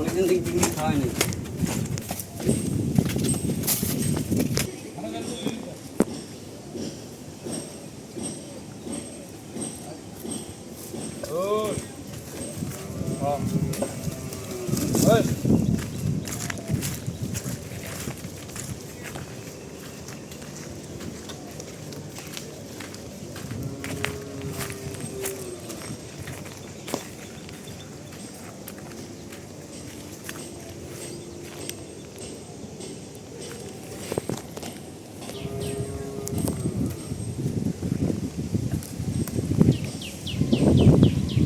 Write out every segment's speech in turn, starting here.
অনেকদিন থেকে পিকনিক খাওয়া নেই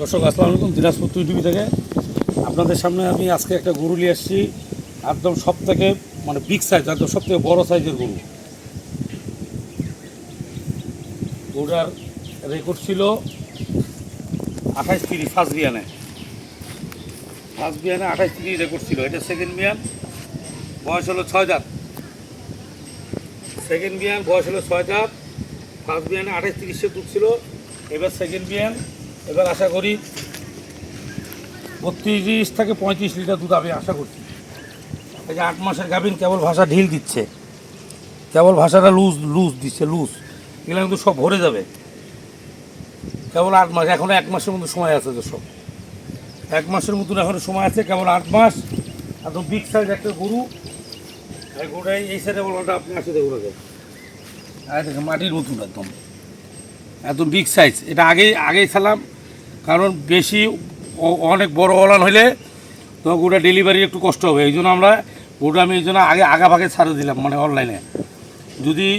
দর্শক, আসসালামু আলাইকুম। দিনাজপুর টিভি থেকে আপনাদের সামনে আমি আজকে একটা গরু নিয়ে এসেছি একদম সব থেকে মানে বিগ সাইজ একদম সব থেকে বড়ো সাইজের গরু। গরুটার রেকর্ড ছিল আঠাইশ তিরিশ ফার্স্ট বিয়ানে ফার্স্ট বিয়ানে আঠাইশ তিরিশ রেকর্ড ছিল। এটা সেকেন্ড বিয়ান বয়স হলো ছয় দাঁত। সেকেন্ড বিয়ান বয়স হলো ছয় দাঁত ফার্স্ট বিয়ানে আঠাইশ তিরিশে ছিল। এবার সেকেন্ড বিয়ান এবার আশা করি বত্রিশ থেকে পঁয়ত্রিশ লিটার দুধ আমি আশা করছি। এই যে আট মাসের গাভিন কেবল ভাষা ঢিল দিচ্ছে, কেবল ভাষাটা লুজ লুজ দিচ্ছে, লুজ। এগুলো কিন্তু সব ভরে যাবে। কেবল আট মাস, এখনও এক মাসের মতো সময় আছে তো সব। এক মাসের মতন এখনও সময় আছে, কেবল আট মাস। একদম বিগ সাইজ একটা গরু। এই গরুটাই এই সাইডে বলাটা আপনি আসে দেখুন আর মাটির মতন একদম। একদম বিগ সাইজ এটা আগেই আগেই ছাড়লাম কারণ বেশি অনেক বড় ওলান হলে তো গোটা ডেলিভারি একটু কষ্ট হবে। এই জন্য আমরা গোটা আমি এই জন্য আগে আগা ভাগে ছাড়ে দিলাম মানে অনলাইনে যদি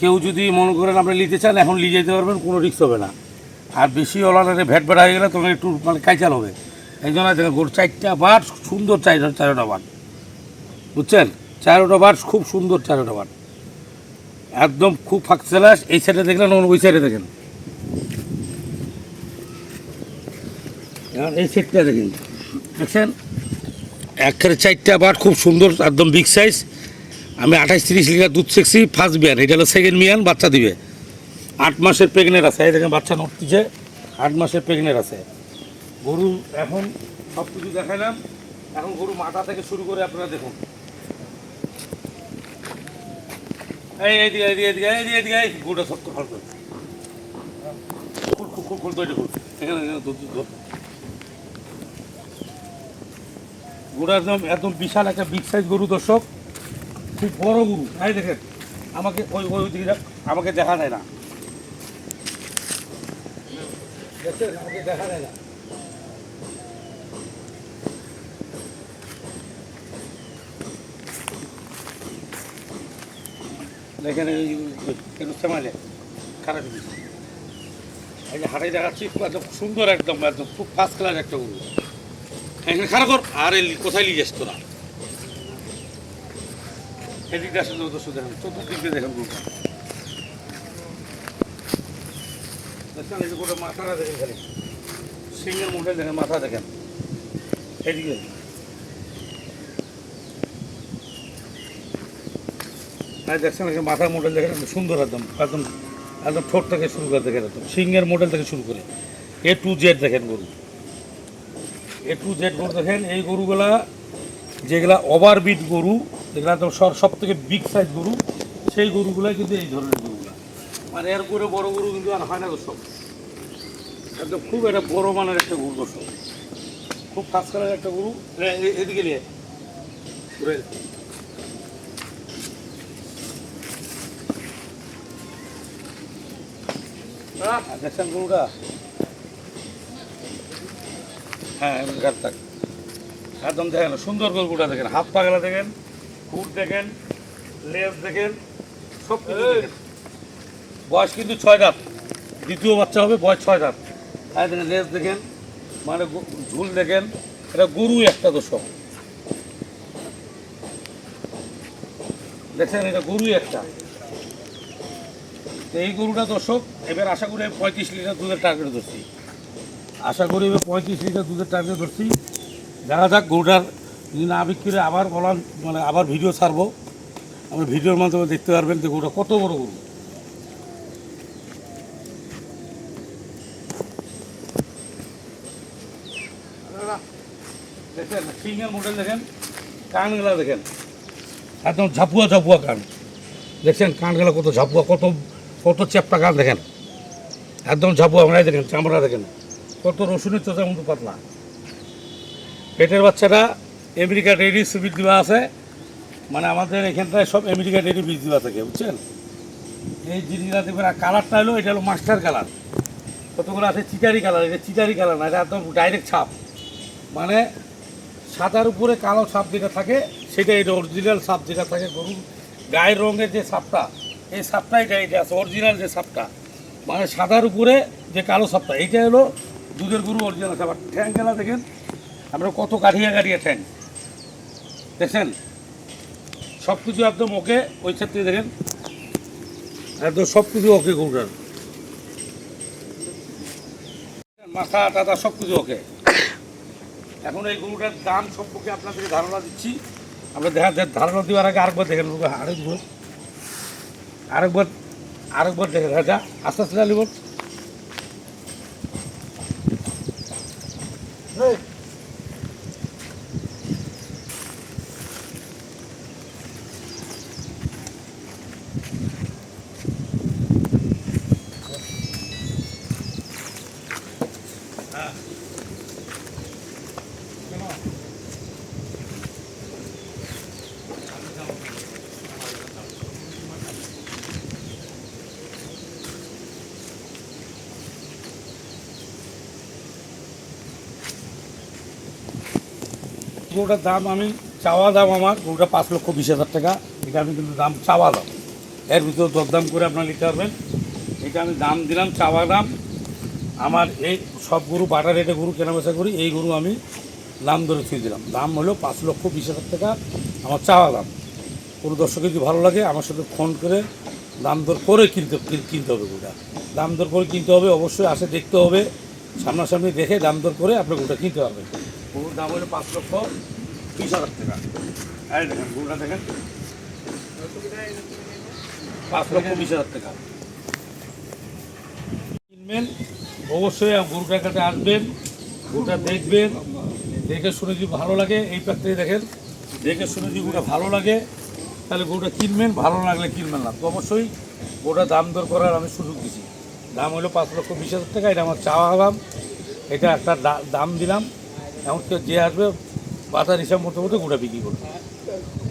কেউ যদি মনে করেন আপনি নিতে চান, এখন নিয়ে যেতে পারবেন, কোনো রিক্স হবে না। আর বেশি ওলানে ভ্যাট বেড়া হয়ে গেলে তখন একটু মানে কাইচাল হবে। এই জন্য দেখেন গোট চারটা বাট সুন্দর চার, চারোটা বাট। বুঝছেন? চারোটা বার খুব সুন্দর চারোটা বাট। একদম খুব ফাঁকসালাস এই সাইডে দেখলেন, ওই সাইডে দেখেন। এই সাইডটা দেখেন দেখছেন একের চারটা বাট খুব সুন্দর একদম বিগ সাইজ আমি আঠাশ তিরিশ লিটার দুধ চেকছি ফার্স্ট বিয়ান এটা হলো সেকেন্ড বিয়ান বাচ্চা দিবে আট মাসের প্রেগনেন্ট আছে এই দেখেন বাচ্চা নড়তিছে আট মাসের প্রেগনেন্ট আছে গরু এখন সব কিছু দেখালাম এখন গরু মাথা থেকে শুরু করে আপনারা দেখুন এই এইদিকে এইদিকে এইদিকে এইদিকে এইদিকে এই খুল খুল খুল খুল তৈরি খুল এখানে গোটা একদম একদম বিশাল একটা বিগ সাইজ গরু দর্শক। খুব বড় গরু। এই দেখেন, আমাকে ওই ওই দিকে আমাকে দেখা যায় না। আমাকে দেখা না। দেখেন খারাপ। এই হাটাই দেখাচ্ছি, একদম সুন্দর একদম একদম খুব ফার্স্ট ক্লাস একটা গরু। এখানে খারাপ কর, আর কোথায় নিয়ে যাস তোরা? এদিকে আসেন দোষ দেখেন দেখেন গোটা মাথাটা দেখেন মাথা দেখেন। মাথার মডেল দেখেন সুন্দর একদম একদম একদম ঠোঁট থেকে শুরু করে দেখেন একদম। সিংহের মডেল থেকে শুরু করে এ টু জেড দেখেন গরু। টু জেড গরু দেখেন এই গরুগুলা যেগুলা ওভারবিট গরু যেগুলা একদম সব থেকে বিগ সাইজ গরু সেই গরুগুলা কিন্তু এই ধরনের গরুগুলা। মানে এর করে বড় গরু কিন্তু আর হয় না দর্শক একদম খুব একটা বড় মানের একটা গরু দর্শক খুব ফাঁস কালার একটা গরু। এদিকে নিয়ে। ঘুরে। আহ, দেখছেন গরুটা। হ্যাঁ গাছ থাক। একদম দেখেন সুন্দর গরুটা দেখেন। হাত পাগলা দেখেন ফুট দেখেন লেজ দেখেন সব কিছু বয়স কিন্তু ছয় দাঁত। দ্বিতীয় বাচ্চা হবে বয়স ছয় দাঁত। আর দেখেন লেজ দেখেন মানে ঝুল দেখেন। এটা গরু একটা তো সব। দেখছেন এটা গরুই একটা। এই গরুটা দর্শক এবার আশা করি পঁয়ত্রিশ লিটার দুধের টার্গেট ধরছি। আশা করি পঁয়ত্রিশ লিটার দুধের টার্গেট ধরছি। দেখা যাক, গরুটার যদি না বিক্রি করে আবার বলার মানে আবার ভিডিও ছাড়বো। আমার ভিডিওর মাধ্যমে দেখতে পারবেন যে গরুটা কত বড় গরু। দেখেন মডেল দেখেন, কানগুলা দেখেন। একদম ঝাপুয়া ঝাপুয়া কান। দেখছেন, কানগুলো কত ঝাপুয়া, কত কত চ্যাপটা কান দেখেন। একদম ঝাপুয়া আমরা দেখেন, চামড়া দেখেন। কত রসুনের চোচার মতো পাতলা। পেটের বাচ্চাটা আমেরিকা ডেরি সুবিধ দেওয়া আছে। মানে আমাদের এখানটায় সব আমেরিকা ডেরি বীজ দেওয়া থাকে, বুঝছেন? এই জিনিসটা দেখবেন আর কালারটা হলো, এটা হলো মাস্টার কালার কতগুলো আছে? চিটারি কালার এটা চিটারি কালার না, এটা একদম ডাইরেক্ট ছাপ। মানে সাদার উপরে কালো ছাপ যেটা থাকে, সেটা এটা অরিজিনাল ছাপ যেটা থাকে গরুর গায়ের রঙের যে ছাপটা, এই ছাপটা এটা এটা আছে অরিজিনাল যে ছাপটা। মানে সাদার উপরে যে কালো ছাপটা, এইটা হলো দুধের গরু অরিজিনাল ছাপ আর ঠ্যাং খেলা দেখেন, আমরা কত কাঠিয়া কাঠিয়া ঠ্যাং। দেখছেন? সব কিছু একদম ওকে, ওই ক্ষেত্রে দেখেন, একদম সব কিছু ওকে গরুটার। মাথা টাথা সব কিছু ওকে। এখন এই গরুটার দাম সম্পর্কে আপনাদেরকে ধারণা দিচ্ছি। আমরা দেখা ধারণা দেওয়ার আগে আরেকবার দেখেন আরেকবার আরেকবার আরেকবার দেখেন, রাজা, আস্তে আস্তে গরুটার দাম আমি চাওয়া দাম আমার, গরুটা পাঁচ লক্ষ বিশ হাজার টাকা। এটা আমি কিন্তু দাম চাওয়া দাম। এর ভিতরে দরদাম করে আপনারা নিতে পারবেন। এটা আমি দাম দিলাম, চাওয়া দাম। আমার এই সব গরু বাটা রেটে গরু কেনা বেচা করি, এই গরু আমি দাম ধরে ছুঁয়ে দিলাম। দাম হলো পাঁচ লক্ষ বিশ হাজার টাকা আমার চাওয়া দাম। কোনো দর্শকের যদি ভালো লাগে, আমার সাথে ফোন করে দাম দর করে কিনতে কিন- কিনতে হবে গরুটা। দাম দর করে কিনতে হবে, অবশ্যই আসে, দেখতে হবে। সামনাসামনি দেখে দাম দর করে আপনি গরুটা কিনতে পারবেন। গরুর দাম হলো পাঁচ লক্ষ বিশ হাজার টাকা। এই দেখেন, গরুটা দেখেন। পাঁচ লক্ষ বিশ হাজার টাকা। কিনবেন, অবশ্যই গরুটার কাছে আসবেন, গরুটা দেখবেন, দেখে শুনে যদি ভালো লাগে, এই প্যাকটাই দেখেন, দেখে শুনে যদি গরুটা ভালো লাগে, তাহলে গরুটা কিনবেন, ভালো লাগলে কিনবেন না। তো অবশ্যই গরুটা দাম দর করার আমি সুযোগ দিছি। দাম হলো পাঁচ লক্ষ বিশ হাজার টাকা, এটা আমার চাওয়া দাম। এটা একটা দাম দিলাম। এমন কেউ যে আসবে, বাজার হিসাব মতো মতো গুঁড়া বিক্রি করবে।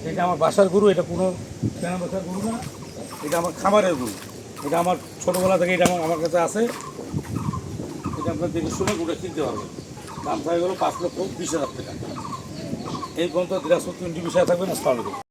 এটা আমার বাসার গরু, এটা কোনো কেনা বাসার গরু না। এটা আমার খামারের গরু। এটা আমার ছোটোবেলা থেকে এটা আমার আমার কাছে আছে। এটা আপনার দেখে শুনে গুঁড়া কিনতে পারবেন দাম থাকে গেলো পাঁচ লক্ষ বিশ হাজার টাকা। এই পর্যন্ত দিনাজপুর টোয়েন্টি বিষয় থাকবে আসসালামু আলাইকুম